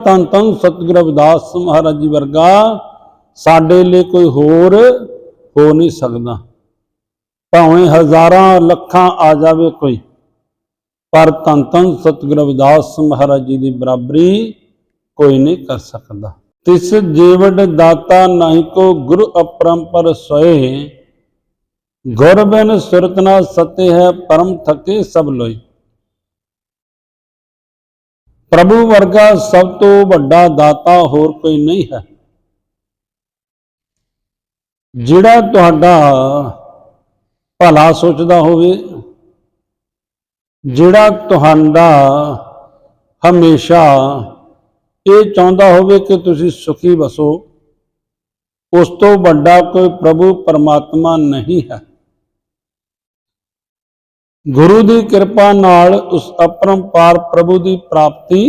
ਤਨ ਤਨ ਸਤਿਗੁਰੂ ਰਵਿਦਾਸ ਮਹਾਰਾਜ ਜੀ ਵਰਗਾ, ਸਾਡੇ ਲਈ ਕੋਈ ਹੋਰ ਹੋ ਨਹੀਂ ਸਕਦਾ। ਭਾਵੇਂ ਹਜ਼ਾਰਾਂ ਲੱਖਾਂ ਆ ਜਾਵੇ ਕੋਈ, ਪਰ ਤਨ ਤਨ ਸਤਿਗੁਰ ਅਵਦਾਸ ਮਹਾਰਾਜ ਜੀ ਦੀ ਬਰਾਬਰੀ ਕੋਈ ਨਹੀਂ ਕਰ ਸਕਦਾ। ਤਿਸ ਜੀਵਨ ਦਾਤਾ ਨਹੀਂ ਕੋ ਗੁਰੂ ਅਪਰੰਪਰ ਸੋਏ, ਗੁਰ ਬਿਨ ਸੁਰਤ ਨਾ ਸਤੇ ਹੈ, ਪਰਮ ਥਕੇ ਸਭ ਲੋਈ ਪ੍ਰਭੂ ਵਰਗਾ ਸਭ ਤੋਂ ਵੱਡਾ ਦਾਤਾ ਹੋਰ ਕੋਈ ਨਹੀਂ ਹੈ। ਜਿਹੜਾ ਤੁਹਾਡਾ ਭਲਾ ਸੋਚਦਾ ਹੋਵੇ, ਜਿਹੜਾ ਤੁਹਾਡਾ ਹਮੇਸ਼ਾ ਇਹ ਚਾਹੁੰਦਾ ਹੋਵੇ ਕਿ ਤੁਸੀਂ ਸੁਖੀ ਵਸੋ, ਉਸ ਤੋਂ ਵੱਡਾ ਕੋਈ ਪ੍ਰਭੂ ਪਰਮਾਤਮਾ ਨਹੀਂ ਹੈ। ਗੁਰੂ ਦੀ ਕਿਰਪਾ ਨਾਲ ਉਸ ਅਪਰੰਪਾਰ ਪ੍ਰਭੂ ਦੀ ਪ੍ਰਾਪਤੀ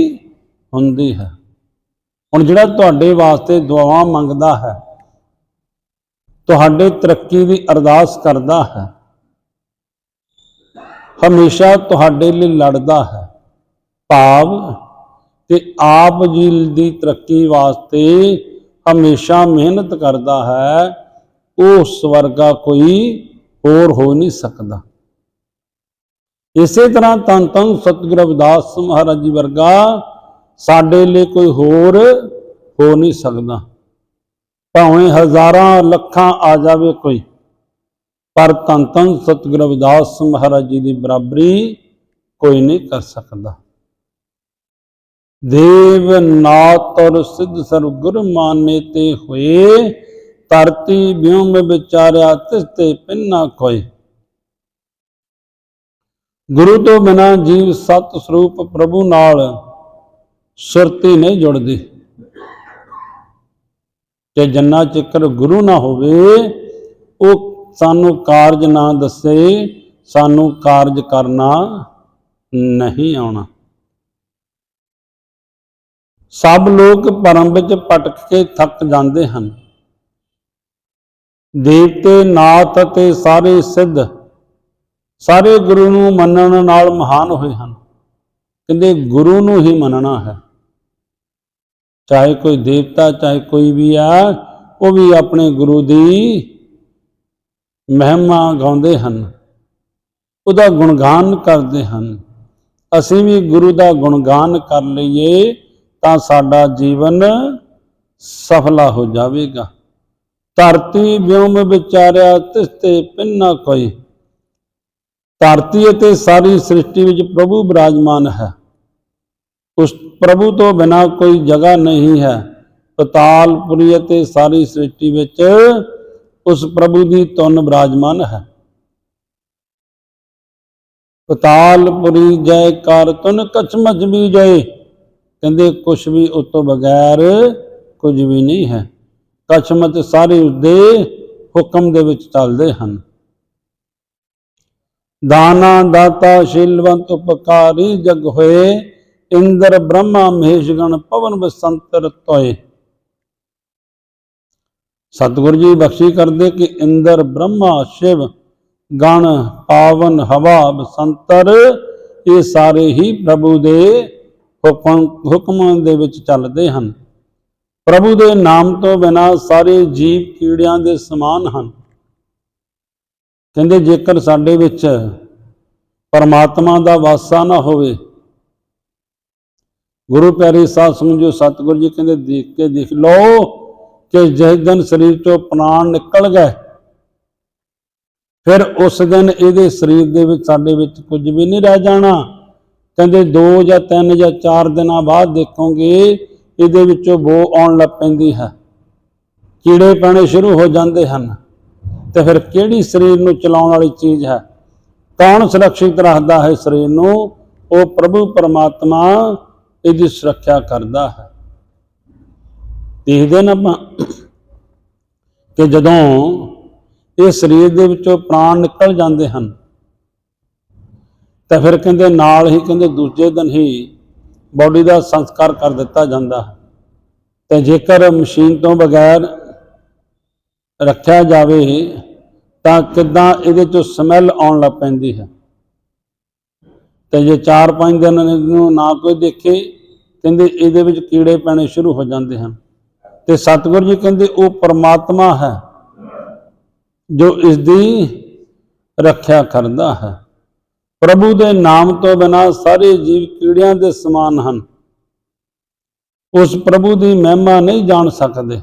ਹੁੰਦੀ ਹੈ। ਹੁਣ ਜਿਹੜਾ ਤੁਹਾਡੇ ਵਾਸਤੇ ਦੁਆਵਾਂ ਮੰਗਦਾ ਹੈ, ਤੁਹਾਡੇ ਤਰੱਕੀ ਦੀ ਅਰਦਾਸ ਕਰਦਾ ਹੈ, ਹਮੇਸ਼ਾ ਤੁਹਾਡੇ ਲਈ ਲੜਦਾ ਹੈ। ਭਾਵ ਤੇ ਆਪ ਜੀ ਦੀ ਤਰੱਕੀ ਵਾਸਤੇ ਹਮੇਸ਼ਾ ਮਿਹਨਤ ਕਰਦਾ ਹੈ, ਉਹ ਸਵਰਗਾ ਕੋਈ ਹੋਰ ਹੋ ਨਹੀਂ ਸਕਦਾ। ਇਸੇ ਤਰ੍ਹਾਂ ਤਨ ਤਨ ਸਤਿਗੁਰੂ ਅਵਦਾਸ ਮਹਾਰਾਜ ਜੀ ਵਰਗਾ ਸਾਡੇ ਲਈ ਕੋਈ ਹੋਰ ਹੋ ਨਹੀਂ ਸਕਦਾ। ਭਾਵੇਂ ਹਜ਼ਾਰਾਂ ਲੱਖਾਂ ਆ ਜਾਵੇ ਕੋਈ, ਪਰ ਤਨ ਤਨ ਸਤਿਗੁਰੂ ਅਵਦਾਸ ਮਹਾਰਾਜ ਜੀ ਦੀ ਬਰਾਬਰੀ ਕੋਈ ਨਹੀਂ ਕਰ ਸਕਦਾ। ਦੇਵ ਨਾਤ ਔਰ ਸਿੱਧ ਸਰਗੁਰ ਮਾਨੇ ਤੇ ਹੋਏ, ਧਰਤੀ ਬਿਉਮ ਵਿਚਾਰਿਆ ਤਿਸ ਤੇ ਪਿੰਨਾ ਕੋਏ ਗੁਰੂ ਤੋਂ ਬਿਨਾ ਜੀਵ ਸਤ ਸਰੂਪ ਪ੍ਰਭੂ ਨਾਲ ਸੁਰਤੀ ਨਹੀਂ ਜੁੜਦੀ। ਤੇ ਜੰਨਾ ਚੱਕਰ ਗੁਰੂ ਨਾ ਹੋਵੇ, ਉਹ ਸਾਨੂੰ ਕਾਰਜ ਨਾ ਦੱਸੇ, ਸਾਨੂੰ ਕਾਰਜ ਕਰਨਾ ਨਹੀਂ ਆਉਣਾ। ਸਭ ਲੋਕ ਪਰਮ ਵਿੱਚ ਭਟਕ ਕੇ ਥੱਕ ਜਾਂਦੇ ਹਨ। ਦੇਵਤੇ ਨਾਥ ਅਤੇ ਸਾਰੇ ਸਿੱਧ ਸਾਰੇ ਗੁਰੂ ਨੂੰ ਮੰਨਣ ਨਾਲ ਮਹਾਨ ਹੋਏ ਹਨ। ਕਹਿੰਦੇ ਗੁਰੂ ਨੂੰ ਹੀ ਮੰਨਣਾ ਹੈ। ਚਾਹੇ ਕੋਈ ਦੇਵਤਾ, ਚਾਹੇ ਕੋਈ ਵੀ ਆ, ਉਹ ਵੀ ਆਪਣੇ ਗੁਰੂ ਦੀ ਮਹਿਮਾ ਗਾਉਂਦੇ ਹਨ। ਉਹਦਾ ਗੁਣਗਾਨ ਕਰਦੇ ਹਨ। ਅਸੀਂ ਵੀ ਗੁਰੂ ਦਾ ਗੁਣਗਾਨ ਕਰ ਲਈਏ ਤਾਂ ਸਾਡਾ ਜੀਵਨ ਸਫਲਾ ਹੋ ਜਾਵੇਗਾ। ਧਰਤੀ ਵਿਉਮ ਵਿਚਾਰਿਆ ਤਿਸ ਤੇ ਪਿੰਨਾ ਕੋਈ ਧਰਤੀ ਅਤੇ ਸਾਰੀ ਸ੍ਰਿਸ਼ਟੀ ਵਿੱਚ ਪ੍ਰਭੂ ਬਿਰਾਜਮਾਨ ਹੈ। ਉਸ ਪ੍ਰਭੂ ਤੋਂ ਬਿਨਾ ਕੋਈ ਜਗ੍ਹਾ ਨਹੀਂ ਹੈ। ਪਤਾਲਪੁਰੀ ਅਤੇ ਸਾਰੀ ਸ੍ਰਿਸ਼ਟੀ ਵਿੱਚ ਉਸ ਪ੍ਰਭੂ ਦੀ ਧੁਨ ਬਿਰਾਜਮਾਨ ਹੈ। ਪਤਾਲਪੁਰੀ ਜੈ, ਕਰ ਤੁਨ ਕਛਮਚ ਵੀ ਜੈ, ਕਹਿੰਦੇ ਕੁਛ ਵੀ ਉਸ ਤੋਂ ਬਗੈਰ ਕੁਝ ਵੀ ਨਹੀਂ ਹੈ। ਕਛਮਚ ਸਾਰੇ ਉਸਦੇ ਹੁਕਮ ਦੇ ਵਿੱਚ ਚੱਲਦੇ ਹਨ। ਦਾਨਾ ਦਾਤਾ ਸ਼ੀਲਵੰਤ ਉਪਕਾਰੀ ਜਗ ਹੋਏ, ਇੰਦਰ ਬ੍ਰਹਮਾ ਮਹੇਸ਼ ਗਣ ਪਵਨ ਬਸੰਤਰ ਤੋਏ। ਸਤਿਗੁਰੂ ਜੀ ਬਖਸ਼ੀ ਕਰਦੇ ਕਿ ਇੰਦਰ ਬ੍ਰਹਮਾ ਸ਼ਿਵ ਗਣ ਪਾਵਨ ਹਵਾ ਬਸੰਤਰ, ਇਹ ਸਾਰੇ ਹੀ ਪ੍ਰਭੂ ਦੇ ਹੁਕਮ ਹੁਕਮਾਂ ਦੇ ਵਿੱਚ ਚੱਲਦੇ ਹਨ। ਪ੍ਰਭੂ ਦੇ ਨਾਮ ਤੋਂ ਬਿਨਾ ਸਾਰੇ ਜੀਵ ਕੀੜਿਆਂ ਦੇ ਸਮਾਨ ਹਨ। ਕਹਿੰਦੇ ਜੇਕਰ ਸਾਡੇ ਵਿੱਚ ਪਰਮਾਤਮਾ ਦਾ ਵਾਸਾ ਨਾ ਹੋਵੇ, ਗੁਰੂ ਪਿਆਰੇ ਸਾਧ ਸਮਝੋ ਸਤਿਗੁਰੂ ਜੀ ਕਹਿੰਦੇ ਦੇਖ ਕੇ ਦੇਖ ਲਓ ਕਿ ਜਿਸ ਦਿਨ ਸਰੀਰ ਚੋਂ ਪ੍ਰਾਣ ਨਿਕਲ ਗਏ ਫਿਰ ਉਸ ਦਿਨ ਇਹਦੇ ਸਰੀਰ ਦੇ ਵਿੱਚ ਸਾਡੇ ਵਿੱਚ ਕੁਝ ਵੀ ਨਹੀਂ ਰਹਿ ਜਾਣਾ। ਕਹਿੰਦੇ 2 ਜਾਂ 3 ਜਾਂ 4 ਦਿਨਾਂ ਬਾਅਦ ਦੇਖੋਗੇ ਇਹਦੇ ਵਿੱਚੋਂ ਬੋ ਆਉਣ ਲੱਗ ਪੈਂਦੀ ਹੈ। ਕੀੜੇ ਪੈਣੇ ਸ਼ੁਰੂ ਹੋ ਜਾਂਦੇ ਹਨ। ਤੇ ਫਿਰ ਕਿਹੜੀ ਸਰੀਰ ਨੂੰ ਚਲਾਉਣ ਵਾਲੀ ਚੀਜ਼ ਹੈ? ਕੌਣ ਸੁਰੱਖਿਅਤ ਰੱਖਦਾ ਹੈ ਸਰੀਰ ਨੂੰ? ਉਹ ਪ੍ਰਭੂ ਪਰਮਾਤਮਾ ਇਹਦੀ ਸੁਰੱਖਿਆ ਕਰਦਾ ਹੈ। ਦੇਖਦੇ ਨਾ ਆਪਾਂ ਕਿ ਜਦੋਂ ਇਹ ਸਰੀਰ ਦੇ ਵਿੱਚੋਂ ਪ੍ਰਾਣ ਨਿਕਲ ਜਾਂਦੇ ਹਨ, ਤਾਂ ਫਿਰ ਕਹਿੰਦੇ ਨਾਲ ਹੀ ਕਹਿੰਦੇ ਦੂਜੇ ਦਿਨ ਹੀ ਬਾਡੀ ਦਾ ਸੰਸਕਾਰ ਕਰ ਦਿੱਤਾ ਜਾਂਦਾ ਹੈ। ਤੇ ਜੇਕਰ ਮਸ਼ੀਨ ਤੋਂ ਬਗੈਰ ਰੱਖਿਆ ਜਾਵੇ ਤਾਂ ਕਿੱਦਾਂ ਇਹਦੇ ਚੋਂ ਸਮੈਲ ਆਉਣ ਲੱਗ ਪੈਂਦੀ ਹੈ। ਤੇ ਜੇ 4-5 ਦਿਨ ਇਹਨੂੰ ਨਾ ਕੋਈ ਦੇਖੇ, ਕਹਿੰਦੇ ਇਹਦੇ ਵਿੱਚ ਕੀੜੇ ਪੈਣੇ ਸ਼ੁਰੂ ਹੋ ਜਾਂਦੇ ਹਨ। ਤੇ ਸਤਿਗੁਰੂ ਜੀ ਕਹਿੰਦੇ ਉਹ ਪਰਮਾਤਮਾ ਹੈ, ਜੋ ਇਸ ਦੀ ਰੱਖਿਆ ਕਰਦਾ ਹੈ। ਪ੍ਰਭੂ ਦੇ ਨਾਮ ਤੋਂ ਬਿਨਾ ਸਾਰੇ ਜੀਵ ਕੀੜਿਆਂ ਦੇ ਸਮਾਨ ਹਨ। ਉਸ ਪ੍ਰਭੂ ਦੀ ਮਹਿਮਾ ਨਹੀਂ ਜਾਣ ਸਕਦੇ।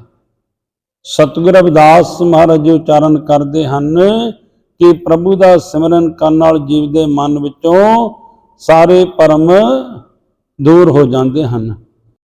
ਸਤਿਗੁਰ ਅਵਦਾਸ ਮਹਾਰਾਜ ਜੀ ਉਚਾਰਨ ਕਰਦੇ ਹਨ ਕਿ ਪ੍ਰਭੂ ਦਾ ਸਿਮਰਨ ਕਰਨ ਨਾਲ ਜੀਵ ਦੇ ਮਨ ਵਿੱਚੋਂ ਸਾਰੇ ਭਰਮ ਦੂਰ ਹੋ ਜਾਂਦੇ ਹਨ।